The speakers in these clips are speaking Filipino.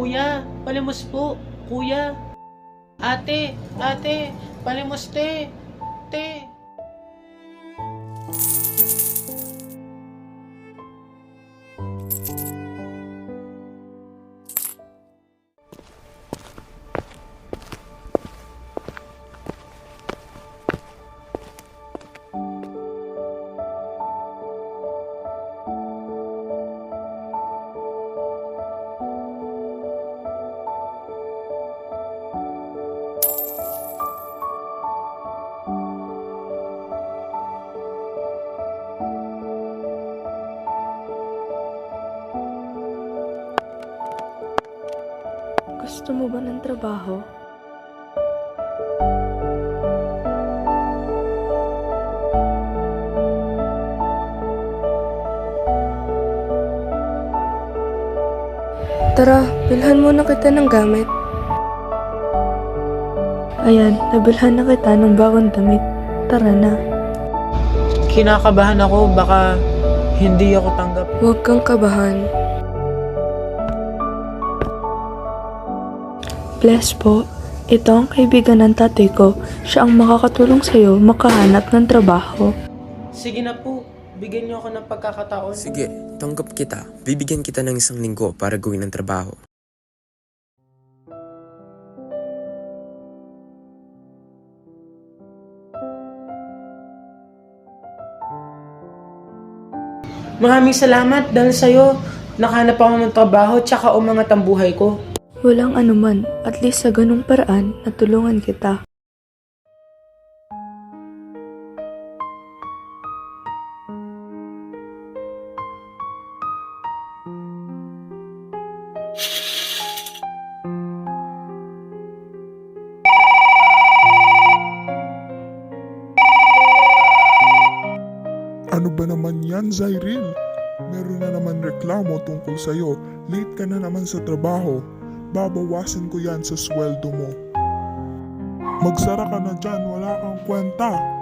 Kuya, palimos po. Kuya. Ate, ate, palimos te. Te. Gusto mo ba ng trabaho? Tara, bilhan muna kita ng gamit. Ayan, nabilhan na kita ng bagong damit. Tara na. Kinakabahan ako, baka hindi ako tanggap. Huwag kang kabahan. Bless po. Ito ang kaibigan ng tatay ko. Siya ang makakatulong sa'yo makahanap ng trabaho. Sige na po, bigyan niyo ako ng pagkakataon. Sige, tanggap kita. Bibigyan kita ng isang linggo para gawin ang trabaho. Maraming salamat dahil sa'yo, nakahanap ako ng trabaho tsaka umangat ang buhay ko. Walang anuman, at least sa ganung paraan, natulungan kita. Ano ba naman yan, Zyril? Meron na naman reklamo tungkol sa'yo. Late ka na naman sa trabaho. Babawasan ko yan sa sweldo mo. Magsara ka na dyan, wala kang kwenta.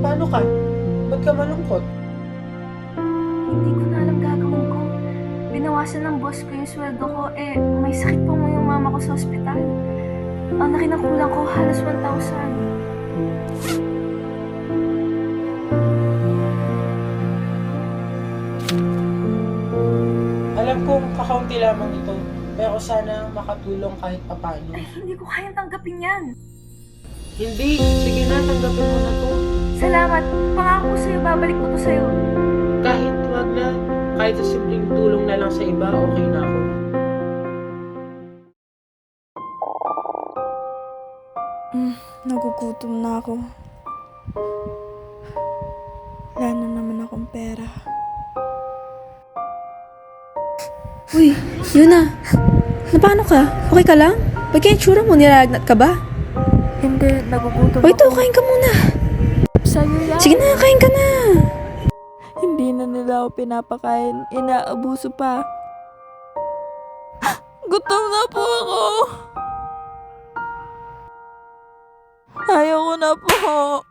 Paano ka? Ba't ka malungkot? Hindi ko na alam gagawin ko. Binawasan ng boss ko yung sweldo ko, eh, may sakit po yung mama ko sa ospital. Ang laki ng kulang ko, halos 1,000. Alam kong kakaunti lamang ito, pero sana makatulong kahit papano. Eh, hindi ko kayang tanggapin yan. Hindi, sige na, tanggapin mo na to. Salamat. Pangako ko sa'yo, babalik ko to sa'yo. Kahit wag na, kahit sa simpleng tulong na lang sa iba, okay na ako. Nagugutom na ako. Wala na naman akong pera. Uy, Yuna. Na paano ka? Okay ka lang? Ba't kaya tsura mo? Nilalagnat ka ba? Hindi, nagugutom O ito, kain ka muna. Sa'yo yan. Sige na, kain ka na. Hindi na nila ako pinapakain. Inaabuso pa. Gutom na po ako. Ayoko na po.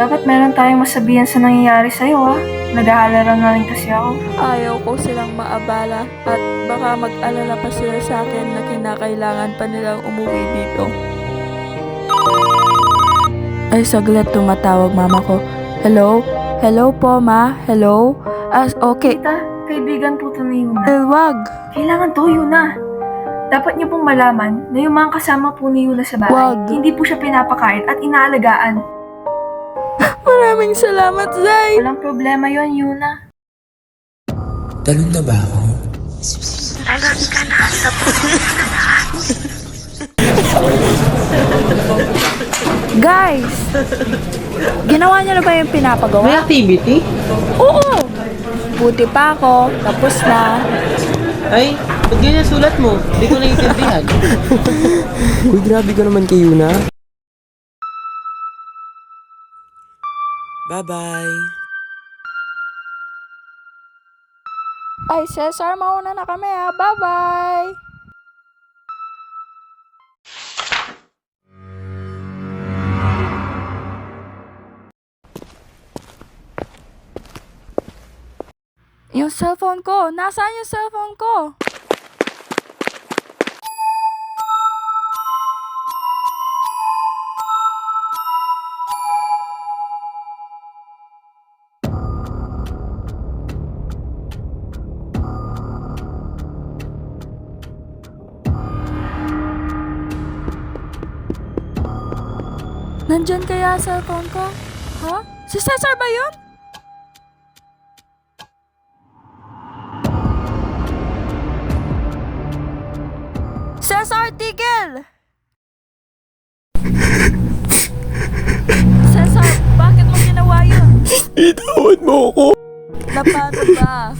Dapat meron tayong masabihan sa nangyayari sa'yo, ha? Nag-aalala na rin kasi ako. Ayaw ko silang maabala at baka mag-alala pa sila sa akin na kinakailangan pa nilang umuwi dito. Ay, saglit tumatawag mama ko. Hello? Hello po, ma? Hello? As, okay. Tita, kaibigan po to ni Yuna. Eh, wag. Kailangan to, Yuna. Dapat niyo pong malaman na yung mga kasama po ni Yuna sa bahay, Wag. hindi po siya pinapakain at inaalagaan. Maraming salamat, Zay. Walang problema yon Yuna. Talon na ba ako? Guys! Ginawa niyo na ba yung pinapagawa? May activity? Oo! Buti pa ako. Tapos na. Ay, ba't ganyan sulat mo? Hindi ko naiintindihan. Uy, grabe ka naman kay Yuna. Bye-bye. Ay, Cesar, mauna na kami ha. Bye-bye! Yung cellphone ko! Nasaan yung cellphone ko? Nandyan kaya ang cellphone ko? Ha? Si Cesar ba yun? Cesar, tigil! Cesar, bakit mo ginawa yun? Itawad mo ako. Na paano ba?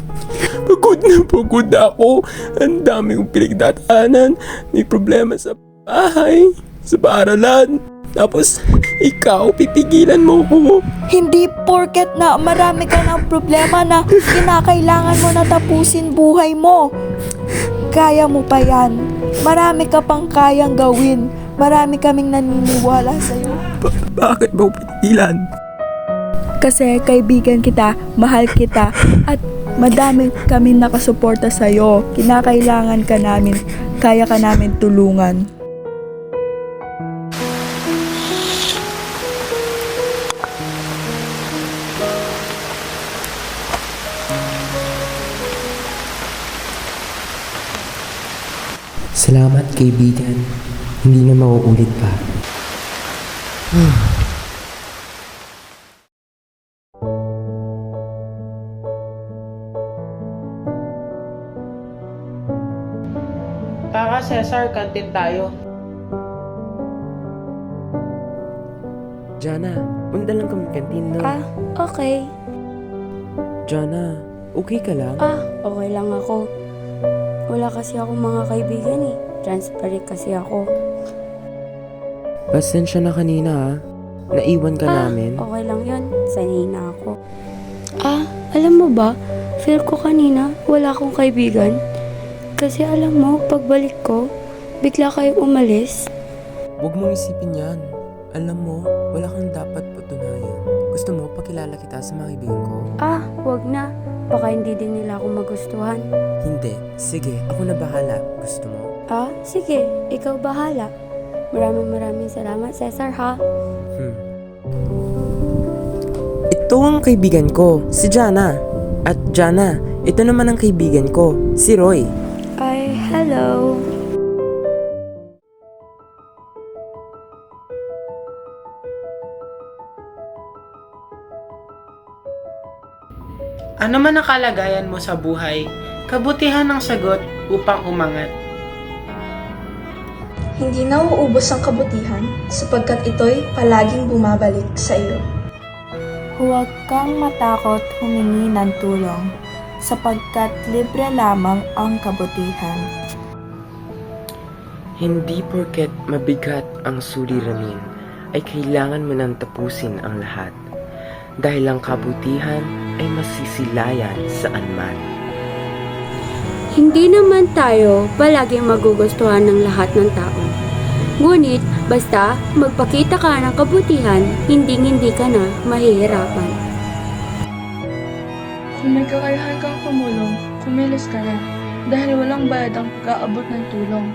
Pagod na pagod ako. Ang dami kong pinagdadaanan. May problema sa bahay, sa paaralan. Tapos, ikaw, pipigilan mo ko. Hindi porket na marami ka ng problema na kinakailangan mo na tapusin buhay mo. Kaya mo pa yan. Marami ka pang kayang gawin. Marami kaming naniniwala sa'yo. Ba- bakit mo pigilan? Kasi kaibigan kita, mahal kita, at madami kami nakasuporta sa'yo. Kinakailangan ka namin, kaya ka namin tulungan. Salamat, kaibigan. Hindi na mauulit pa. Kaka Cesar, kantin tayo. Jana, punta lang kami kantin no? Ah, okay. Jana, okay ka lang? Ah, okay lang ako. Wala kasi ako mga kaibigan eh. Transparent kasi ako. Pasensya na kanina ha. Naiwan ka ah, namin. okay lang yun. Sanay na ako. Ah, alam mo ba? Feel ko kanina, wala akong kaibigan. Kasi alam mo, pagbalik ko, bigla kayong umalis. Huwag mong isipin yan. Alam mo, wala kang dapat patunayan. Gusto mo, pakilala kita sa mga kaibigan ko? Ah, wag na. Baka hindi din nila ako magustuhan. Hindi. Sige, ako na bahala. Gusto mo? Ah, sige, ikaw bahala. Maraming maraming salamat, Cesar, ha? Hmm. Ito ang kaibigan ko, si Jana. At Jana, ito naman ang kaibigan ko, si Roy. Ay, hello. Ano man ang kalagayan mo sa buhay, kabutihan ng sagot upang umangat. Hindi nauubos ang kabutihan sapagkat ito'y palaging bumabalik sa iyo. Huwag kang matakot humingi ng tulong sapagkat libre lamang ang kabutihan. Hindi porket mabigat ang suliranin ay kailangan mo nang tapusin ang lahat. Dahil ang kabutihan ay masisilayan saan man. Hindi naman tayo palaging magugustuhan ng lahat ng tao. Ngunit, basta magpakita ka ng kabutihan, hindi-hindi ka na mahihirapan. Kung may kakayahan kang tumulong, kumilos ka na dahil walang bayad ang pag-aabot ng tulong.